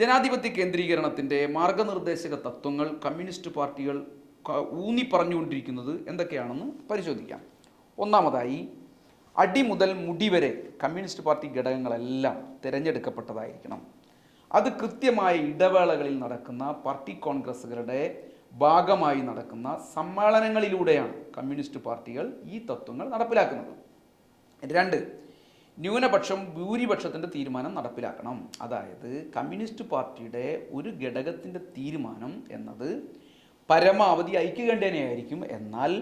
ജനാധിപത്യ കേന്ദ്രീകരണത്തിന്റെ മാർഗനിർദ്ദേശക തത്വങ്ങൾ കമ്മ്യൂണിസ്റ്റ് പാർട്ടികൾ ഊന്നി പറഞ്ഞുകൊണ്ടിരിക്കുന്നത് എന്തൊക്കെയാണെന്ന് പരിശോധിക്കാം. ഒന്നാമതായി അടി മുതൽ മുടി വരെ കമ്മ്യൂണിസ്റ്റ് പാർട്ടി ഘടകങ്ങളെല്ലാം തിരഞ്ഞെടുക്കപ്പെട്ടതായിരിക്കണം. അത് കൃത്യമായ ഇടവേളകളിൽ നടക്കുന്ന പാർട്ടി കോൺഗ്രസ്സുകളുടെ ഭാഗമായി നടക്കുന്ന സമ്മേളനങ്ങളിലൂടെയാണ് കമ്മ്യൂണിസ്റ്റ് പാർട്ടികൾ ഈ തത്വങ്ങൾ നടപ്പിലാക്കുന്നത്. രണ്ട് ന്യൂനപക്ഷം ഭൂരിപക്ഷത്തിന്റെ തീരുമാനം നടപ്പിലാക്കണം. അതായത് കമ്മ്യൂണിസ്റ്റ് പാർട്ടിയുടെ ഒരു ഘടകത്തിന്റെ തീരുമാനം എന്നത് പരമാവധി ഐക്യകണ്ഠേനയായിരിക്കും. എന്നാൽ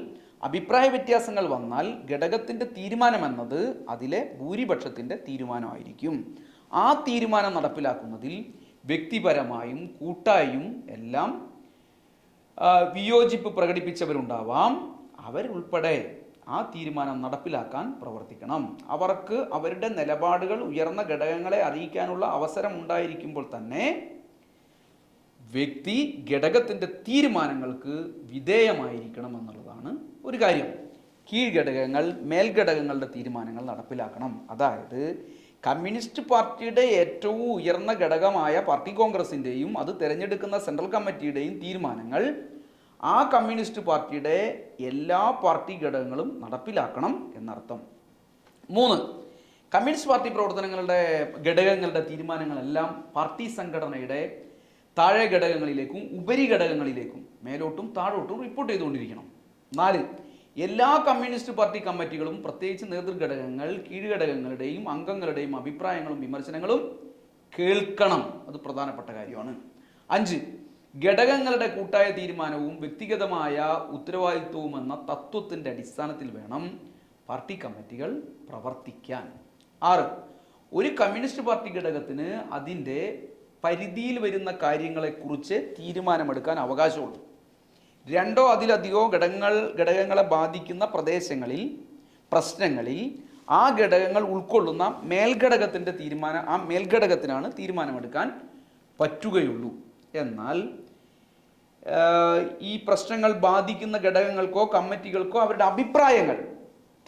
അഭിപ്രായ വ്യത്യാസങ്ങൾ വന്നാൽ ഘടകത്തിന്റെ തീരുമാനം എന്നത് അതിലെ ഭൂരിപക്ഷത്തിന്റെ തീരുമാനമായിരിക്കും. ആ തീരുമാനം നടപ്പിലാക്കുന്നതിൽ വ്യക്തിപരമായും കൂട്ടായും എല്ലാം വിയോജിപ്പ് പ്രകടിപ്പിച്ചവരുണ്ടാവാം. അവരുൾപ്പെടെ ആ തീരുമാനം നടപ്പിലാക്കാൻ പ്രവർത്തിക്കണം. അവർക്ക് അവരുടെ നിലപാടുകൾ ഉയർന്ന ഘടകങ്ങളെ അറിയിക്കാനുള്ള അവസരം ഉണ്ടായിരിക്കുമ്പോൾ തന്നെ വ്യക്തി ഘടകത്തിന്റെ തീരുമാനങ്ങൾക്ക് വിധേയമായിരിക്കണം എന്നുള്ളതാണ് ഒരു കാര്യം. കീഴ്ഘടകങ്ങൾ മേൽഘടകങ്ങളുടെ തീരുമാനങ്ങൾ നടപ്പിലാക്കണം. അതായത് കമ്മ്യൂണിസ്റ്റ് പാർട്ടിയുടെ ഏറ്റവും ഉയർന്ന ഘടകമായ പാർട്ടി കോൺഗ്രസിന്റെയും അത് തിരഞ്ഞെടുക്കുന്ന സെൻട്രൽ കമ്മിറ്റിയുടെയും തീരുമാനങ്ങൾ ആ കമ്മ്യൂണിസ്റ്റ് പാർട്ടിയുടെ എല്ലാ പാർട്ടി ഘടകങ്ങളും നടപ്പിലാക്കണം എന്നർത്ഥം. മൂന്ന് കമ്മ്യൂണിസ്റ്റ് പാർട്ടി പ്രവർത്തനങ്ങളുടെ ഘടകങ്ങളുടെ തീരുമാനങ്ങളെല്ലാം പാർട്ടി സംഘടനയുടെ താഴെ ഘടകങ്ങളിലേക്കും ഉപരി ഘടകങ്ങളിലേക്കും മേലോട്ടും താഴോട്ടും റിപ്പോർട്ട് ചെയ്തുകൊണ്ടിരിക്കണം. നാല് എല്ലാ കമ്മ്യൂണിസ്റ്റ് പാർട്ടി കമ്മിറ്റികളും പ്രത്യേകിച്ച് നേതൃഘടകങ്ങൾ കീഴ്ഘടകങ്ങളുടെയും അംഗങ്ങളുടെയും അഭിപ്രായങ്ങളും വിമർശനങ്ങളും കേൾക്കണം. അത് പ്രധാനപ്പെട്ട കാര്യമാണ്. അഞ്ച് ഘടകങ്ങളുടെ കൂട്ടായ തീരുമാനവും വ്യക്തിഗതമായ ഉത്തരവാദിത്വവും എന്ന തത്വത്തിന്റെ അടിസ്ഥാനത്തിൽ വേണം പാർട്ടി കമ്മിറ്റികൾ പ്രവർത്തിക്കാൻ. ആറ് ഒരു കമ്മ്യൂണിസ്റ്റ് പാർട്ടി ഘടകത്തിന് അതിന്റെ പരിധിയിൽ വരുന്ന കാര്യങ്ങളെക്കുറിച്ച് തീരുമാനമെടുക്കാൻ അവകാശമുള്ളൂ രണ്ടോ അതിലധികമോ ഘടകങ്ങൾ ഘടകങ്ങളെ ബാധിക്കുന്ന പ്രദേശങ്ങളിൽ പ്രശ്നങ്ങളിൽ ആ ഘടകങ്ങൾ ഉൾക്കൊള്ളുന്ന മേൽഘടകത്തിന്റെ തീരുമാനം ആ മേൽഘടകത്തിനാണ് തീരുമാനമെടുക്കാൻ പറ്റുകയുള്ളൂ. എന്നാൽ ഈ പ്രശ്നങ്ങൾ ബാധിക്കുന്ന ഘടകങ്ങൾക്കോ കമ്മിറ്റികൾക്കോ അവരുടെ അഭിപ്രായങ്ങൾ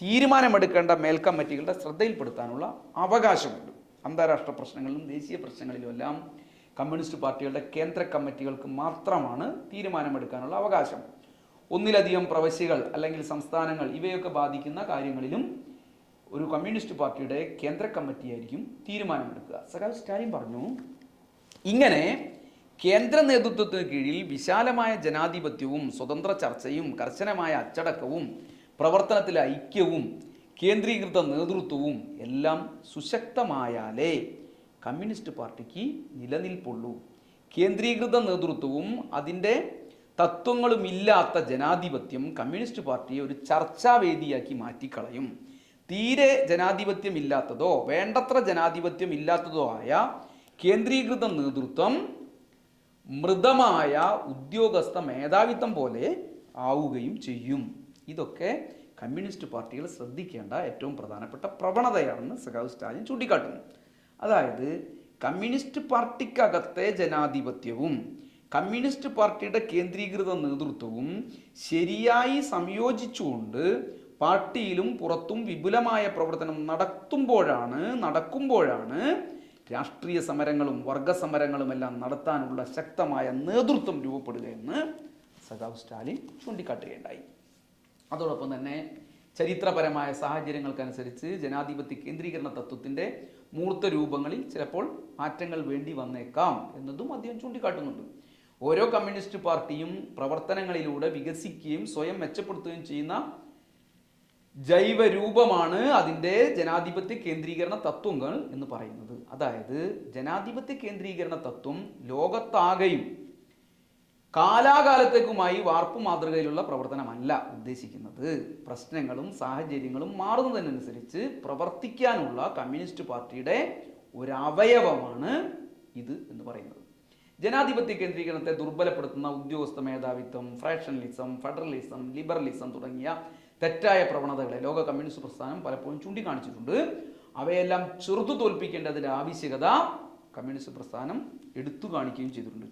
തീരുമാനമെടുക്കേണ്ട മേൽക്കമ്മിറ്റികളുടെ ശ്രദ്ധയിൽപ്പെടുത്താനുള്ള അവകാശമുണ്ട്. അന്താരാഷ്ട്ര പ്രശ്നങ്ങളിലും ദേശീയ പ്രശ്നങ്ങളിലും എല്ലാം കമ്മ്യൂണിസ്റ്റ് പാർട്ടികളുടെ കേന്ദ്ര കമ്മിറ്റികൾക്ക് മാത്രമാണ് തീരുമാനമെടുക്കാനുള്ള അവകാശം. ഒന്നിലധികം പ്രവശ്യകൾ അല്ലെങ്കിൽ സംസ്ഥാനങ്ങൾ ഇവയൊക്കെ ബാധിക്കുന്ന കാര്യങ്ങളിലും ഒരു കമ്മ്യൂണിസ്റ്റ് പാർട്ടിയുടെ കേന്ദ്ര കമ്മിറ്റിയായിരിക്കും തീരുമാനമെടുക്കുക. സഖാവ് സ്റ്റാലിൻ പറഞ്ഞു ഇങ്ങനെ കേന്ദ്ര നേതൃത്വത്തിന് കീഴിൽ വിശാലമായ ജനാധിപത്യവും സ്വതന്ത്ര ചർച്ചയും കർശനമായ അച്ചടക്കവും പ്രവർത്തനത്തിലെ ഐക്യവും കേന്ദ്രീകൃത നേതൃത്വവും എല്ലാം സുശക്തമായാലേ കമ്മ്യൂണിസ്റ്റ് പാർട്ടിക്ക് നിലനിൽപ്പുള്ളൂ. കേന്ദ്രീകൃത നേതൃത്വവും അതിന്റെ തത്വങ്ങളുമില്ലാത്ത ജനാധിപത്യം കമ്മ്യൂണിസ്റ്റ് പാർട്ടിയെ ഒരു ചർച്ചാവേദിയാക്കി മാറ്റിക്കളയും. തീരെ ജനാധിപത്യമില്ലാത്തതോ വേണ്ടത്ര ജനാധിപത്യമില്ലാത്തതോ ആയ കേന്ദ്രീകൃത നേതൃത്വം മൃതമായ ഉദ്യോഗസ്ഥ മേധാവിത്വം പോലെ ആവുകയും ചെയ്യും. ഇതൊക്കെ കമ്മ്യൂണിസ്റ്റ് പാർട്ടികൾ ശ്രദ്ധിക്കേണ്ട ഏറ്റവും പ്രധാനപ്പെട്ട പ്രവണതയാണെന്ന് സഖാവ് സ്റ്റാലിൻ ചൂണ്ടിക്കാട്ടുന്നു. അതായത് കമ്മ്യൂണിസ്റ്റ് പാർട്ടിക്കകത്തെ ജനാധിപത്യവും കമ്മ്യൂണിസ്റ്റ് പാർട്ടിയുടെ കേന്ദ്രീകൃത നേതൃത്വവും ശരിയായി സംയോജിച്ചുകൊണ്ട് പാർട്ടിയിലും പുറത്തും വിപുലമായ പ്രവർത്തനം നടത്തുമ്പോഴാണ് നടക്കുമ്പോഴാണ് രാഷ്ട്രീയ സമരങ്ങളും വർഗ സമരങ്ങളും എല്ലാം നടത്താനുള്ള ശക്തമായ നേതൃത്വം രൂപപ്പെടുകയെന്ന് സഖാവ് സ്റ്റാലിൻ ചൂണ്ടിക്കാട്ടുകയുണ്ടായി. അതോടൊപ്പം തന്നെ ചരിത്രപരമായ സാഹചര്യങ്ങൾക്കനുസരിച്ച് ജനാധിപത്യ കേന്ദ്രീകരണ തത്വത്തിന്റെ മൂർത്ത രൂപങ്ങളിൽ ചിലപ്പോൾ മാറ്റങ്ങൾ വേണ്ടി വന്നേക്കാം എന്നതും അദ്ദേഹം ചൂണ്ടിക്കാട്ടുന്നുണ്ട്. ഓരോ കമ്മ്യൂണിസ്റ്റ് പാർട്ടിയും പ്രവർത്തനങ്ങളിലൂടെ വികസിക്കുകയും സ്വയം മെച്ചപ്പെടുത്തുകയും ചെയ്യുന്ന ജൈവരൂപമാണ് അതിന്റെ ജനാധിപത്യ കേന്ദ്രീകരണ തത്വങ്ങൾ എന്ന് പറയുന്നത്. അതായത് ജനാധിപത്യ കേന്ദ്രീകരണ തത്വം ലോകത്താകെയും കാലാകാലത്തേക്കുമായി വാർപ്പ് മാതൃകയിലുള്ള പ്രവർത്തനമല്ല ഉദ്ദേശിക്കുന്നത്. പ്രശ്നങ്ങളും സാഹചര്യങ്ങളും മാറുന്നതിനനുസരിച്ച് പ്രവർത്തിക്കാനുള്ള കമ്മ്യൂണിസ്റ്റ് പാർട്ടിയുടെ ഒരവയവമാണ് ഇത് എന്ന് പറയുന്നത്. ജനാധിപത്യ കേന്ദ്രീകരണത്തെ ദുർബലപ്പെടുത്തുന്ന ഉദ്യോഗസ്ഥ മേധാവിത്വം ഫ്രാക്ഷണലിസം ഫെഡറലിസം ലിബറലിസം തുടങ്ങിയ തെറ്റായ പ്രവണതകളെ ലോക കമ്മ്യൂണിസ്റ്റ് പ്രസ്ഥാനം പലപ്പോഴും ചൂണ്ടിക്കാണിച്ചിട്ടുണ്ട്. അവയെല്ലാം ചെറുത്തു തോൽപ്പിക്കേണ്ടതിന്റെ ആവശ്യകത കമ്മ്യൂണിസ്റ്റ് പ്രസ്ഥാനം എടുത്തു കാണിക്കുകയും ചെയ്തിട്ടുണ്ട്.